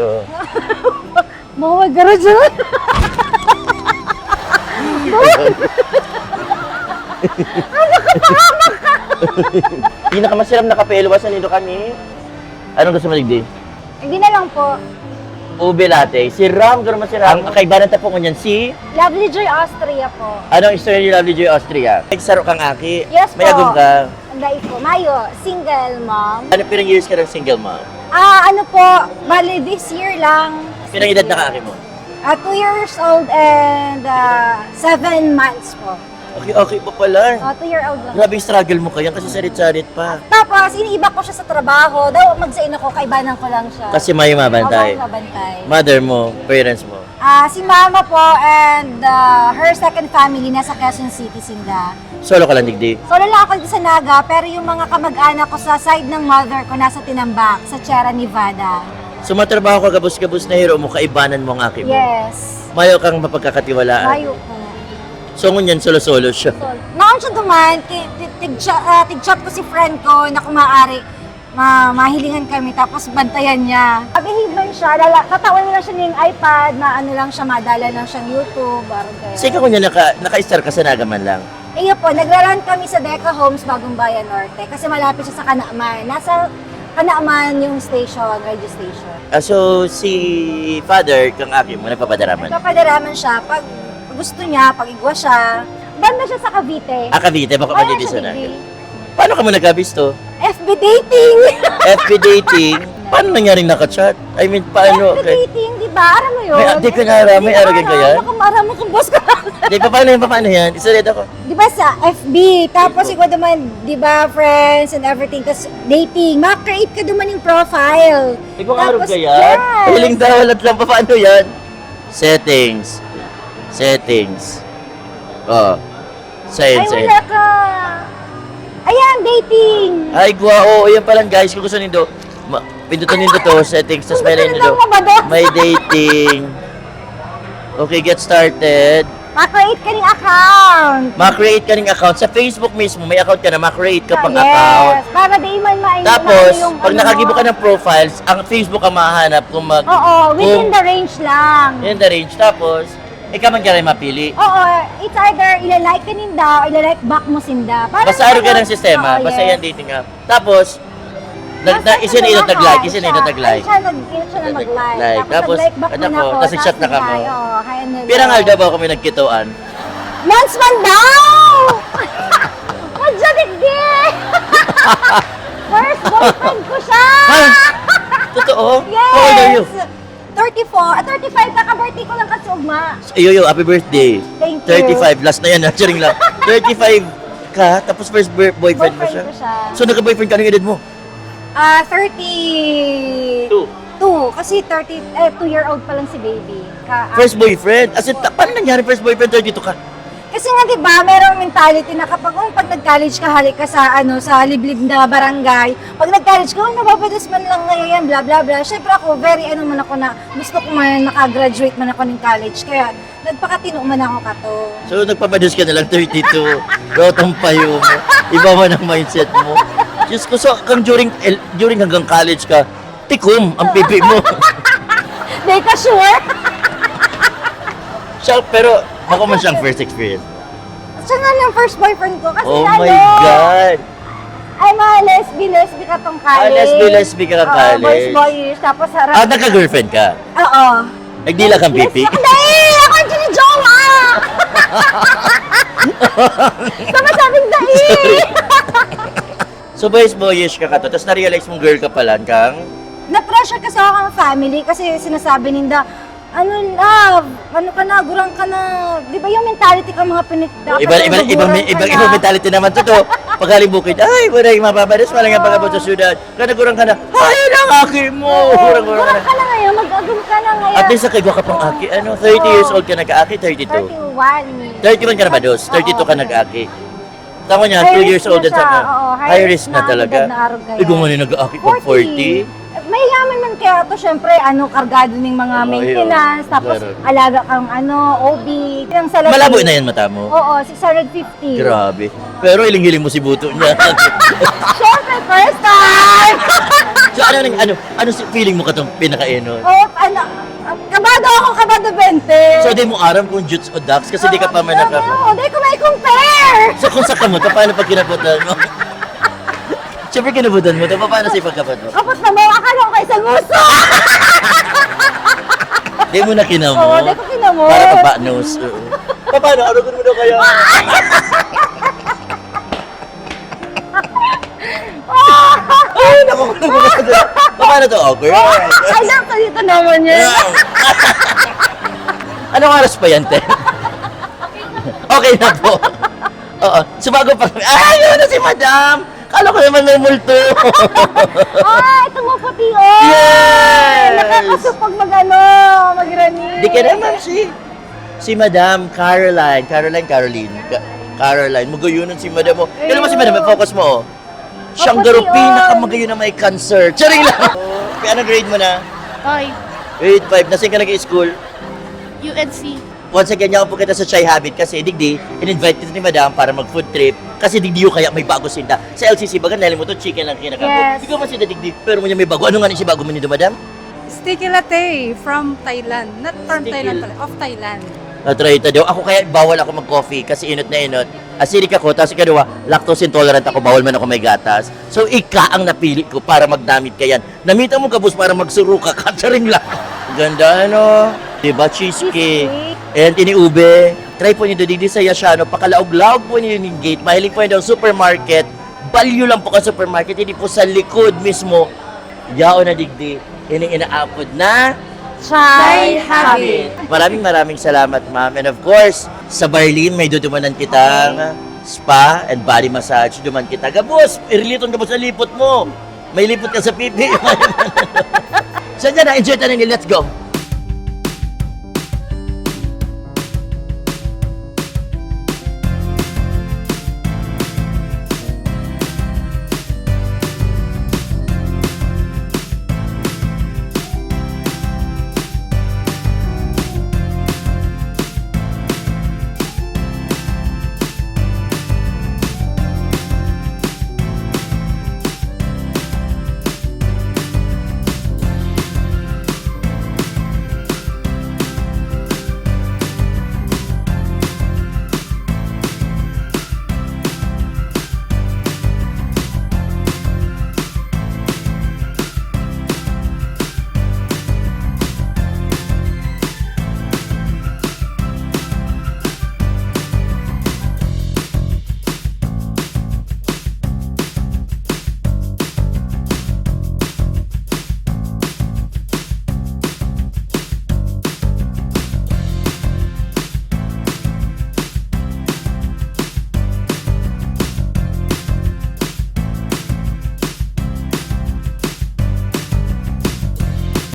Oo. Mawag ka rin dyan. Pinakamasiram na kape, luwasan nito kami. Anong gusto mo digdi? Hindi na lang po. Ube latte. Si Ram, gano'n masirang. Ang kaibanan ta po ngunyan si... Lovely Joy Austria po. Anong story ni Lovely Joy Austria? Nagsaro kang aki. Yes May po. agum ka. Anday po. Mayo, single mom. Ano pirang years ka ng single mom? Ah, ano po, bali this year lang. Pirang edad na kaaki mo? Ah, two years old and ah, seven months po. Okay, okay pa pala. Ah, two year old lang. Grabe yung struggle mo kaya kasi sarit-sarit pa. Tapos, iniiba ko siya sa trabaho. Daw, magsain ako, kaibanan ko lang siya. Kasi may mabantay. Ako mabantay. Mother mo, parents mo. Ah, si mama po and ah, her second family nasa Quezon City, Sinda. Solo ka lang digdi. Solo lang ako dito sa Naga, pero yung mga kamag-anak ko sa side ng mother ko nasa Tinambak, sa Sierra Nevada. Sumatrabaho ka gabos-gabos na hero mo, kaibanan mo ang aki mo. Yes. Mayo kang mapagkakatiwalaan. Mayo po. So ngunyan solo-solo siya. Noon siya duman, tig-chat ah, tig-chat ko si friend ko na kumaari, ma mahilingan kami, tapos bantayan niya. Abihid man siya, lala, tatawan mo lang siya ng iPad, maano lang siya, madala lang siyang YouTube, barang kaya. Sige kung yan naka, naka-star ka sa Nagaman lang. Iyo po, nagraran kami sa Deca Homes, Bagong Bayan Norte, kasi malapit siya sa Kanaaman. Nasa Kanaaman yung station, radio station. Ah, so, si father, kang aki mo, nagpapadaraman. Nagpapadaraman siya, pag gusto niya, pag igwa siya, banda siya sa Cavite. Ah, Cavite, baka madidiso siya na. degree. Paano ka mo nagkabisto? FB dating! FB dating? Paano nangyaring nakachat? I mean, paano? FB dating, di ba? Aram mo yun? May update ka nga, Aram. May Di arrogant ka Aram? yan? Maram mo kung boss ka. Di pa paano yan? Paano yan? Isa rin ako. di ba sa FB, tapos ikaw naman, di ba, friends and everything, tapos dating, ma-create ka naman yung profile. Ikaw nga Tapos, ka yan? yes. Hiling dawalat lang pa paano yan? Settings. Settings. Oh. Ay, Science. wala ka. Ayan, dating. Ay, guwao. Yan pa lang guys. Kung gusto nindo, ma- pindutin nindo to, settings, tapos nindo. mo ba doon? May dating. Okay, get started. Ma-create ka ng account. Ma-create ka ng account. Sa Facebook mismo, may account ka na, ma-create ka pang yes. account. Para di man ma Tapos, yung pag ano nakagibo ka ng profiles, ang Facebook ang mahanap kung mag... Oo, within kung- the range lang. in the range. Tapos, ikaw man ka rin mapili. Oo, it's either ilalike ka ninda o ilalike back mo sinda. Parang Basta ka ano- ng sistema, Oo, basta yes. yan dating app. Tapos, nag, na, Basta isin sa ito tag-like, isin ito siya- tag-like. Siya nag siya na mag-like. Like, Tapos, tapos, nag-like back ano mo na ko, ako. tapos chat na ka mo. tayo. Oo. Pirang alga ba kami nagkituan? Months man daw! Madya digdi! First boyfriend ko siya! Ha? Totoo? Yes! How old are you? 34. Ah, 35. Kaka-birthday ko lang kasi ugma. Iyo, yo, happy birthday. Thank you. 35, last na yan, actually lang. 35 ka, tapos first bir- boyfriend, mo siya. Boyfriend ko siya. So, nagka-boyfriend ka, anong edad mo? Ah, 30... Two. Two. Kasi 30... Eh, two-year-old pa lang si baby. Ka, ah, First boyfriend? As in, ta- paano nangyari first boyfriend, 32 ka? Kasi nga 'di ba, merong mentality na kapag um, pag nag-college ka halik ka sa ano sa liblib na barangay, pag nag-college ka, oh, nababados man lang ngayon yan, bla bla bla. Syempre ako, very ano man ako na gusto ko man makagraduate man ako ng college. Kaya nagpakatino man ako kato. So, nagpapadus ka na lang, 32. Rotong payo mo. Iba man ang mindset mo. Diyos ko, so, kang during, during hanggang college ka, tikom ang pipi mo. Di ka sure? Siya, pero, baka man siyang first experience. Siya nga yung first boyfriend ko kasi Oh ano, my God! ay mga lesbi, lesbi ka tong Ah, college. lesbi, lesbi ka ng Oo, college. boys, boys. Tapos harap. Ah, nagka-girlfriend ka? Oo. Nagdila kang pipi? Lesbi ako. Dahil! Ako ang sinijowa! Sama sabing dahil! So, boys, boyish ka ka to. Tapos na-realize mong girl ka pala kang... Na-pressure kasi ako ng family kasi sinasabi ninda, ano love? Ano ka na? Gurang ka na. Di ba yung mentality ka mga pinit? dapat Iba, iba, yung iba, gurang iba, iba mentality naman to to. Pagkali bukid, ay, wala yung mababadas, wala nga pagkabot sa syudad. Kanagurang ka na, ay, ang aki mo! Oo, Gurang, gurang ka Gurang na. ka na ngayon. Mag-agum ka na ngayon. At least sa kagwa ka pang aki, ano, 30 years old ka nag-aki, 32. 31. 31 ka na ba, Dos? 32 ka nag-aki. Tama niya, 2 years old na siya. sa Oo, high risk na talaga. agad mo na nag-aki pag 40 yun. Kaya to syempre, ano, kargado ng mga Oo, maintenance, yun. tapos Meron. alaga kang ano, OB. Yung salary, Malabo na yan mata mo. Oh. Oo, 650. Grabe. Pero iling-iling mo si buto niya. Syempre, first time! so ano, ano, ano, ano si- feeling mo katong pinakain nun? Oo, oh, ano, ah, kabado ako, kabado 20. So di mo aram kung Jutes o Dax kasi di ka pa may nakaka... Oo, di ko may compare! So kung sakta mo, to, paano pag kinaputan mo? Siyempre kinabutan mo, to, paano sa ipagkapat mo? Kapag nabawa akala ko kay Sanguso. Di mo na kinamo. Oo, di ko kinamo. Para pagbanos. Oo. Paano? Ano mo daw kaya? Ay, naku, naku, naku. Paano to? Awkward. Ay, naku, dito naman yan. Anong oras pa yan, te? okay na po. Oo. Sumago pa kami. Ay, yun na si madam! Kala ko naman may multo. Ay, tumuputi oh. yes! Nakakasupag mag-ano, mag-rani. Di ka naman si... Si Madam Caroline. Caroline, Caroline. Ka- Caroline. Magayunan si Madam mo. Kailan mo si Madam? Focus mo. oh. Siyang Focus garo yun. pinakamagayon na may cancer. Charing lang. Anong grade mo na? Hoy, Grade 5. Nasaan ka nag-school? UNC. Once again, yan po kita sa Chai Habit kasi digdi, in-invite kita ni Madam para mag-food trip kasi digdi yung kaya may bago sinda. Sa LCC, baga to, chicken lang kinakapo. Yes. Hindi ko man sinda digdi, pero mo niya may bago. Ano nga ni si bago mo nito, Madam? Sticky latte from Thailand. Not from Sticky Thailand pala, of Thailand. Na-try ito daw. Ako kaya bawal ako mag-coffee kasi inot na inot. Acidic ako, tapos ikaduwa, lactose intolerant ako, bawal man ako may gatas. So, ika ang napili ko para magdamit ka yan. Namita mo kabus para magsuro ka, katsaring lang. Ganda, ano? Diba, cheesecake. And iniube. Try po niyo dito sa Yashano. Pakalaog-laog po niyo yung gate. Mahilig po niyo daw supermarket. Balyo lang po ka supermarket. Hindi po sa likod mismo. Yao na digdi. Ini inaapod na Chai habit. Maraming maraming salamat, ma'am. And of course, sa Barlin, may dudumanan kitang spa and body massage. Duman kita. Gabos! Iriliton gabos sa lipot mo. May lipot ka sa pipi. Saan na? Enjoy tayo nila. Let's go.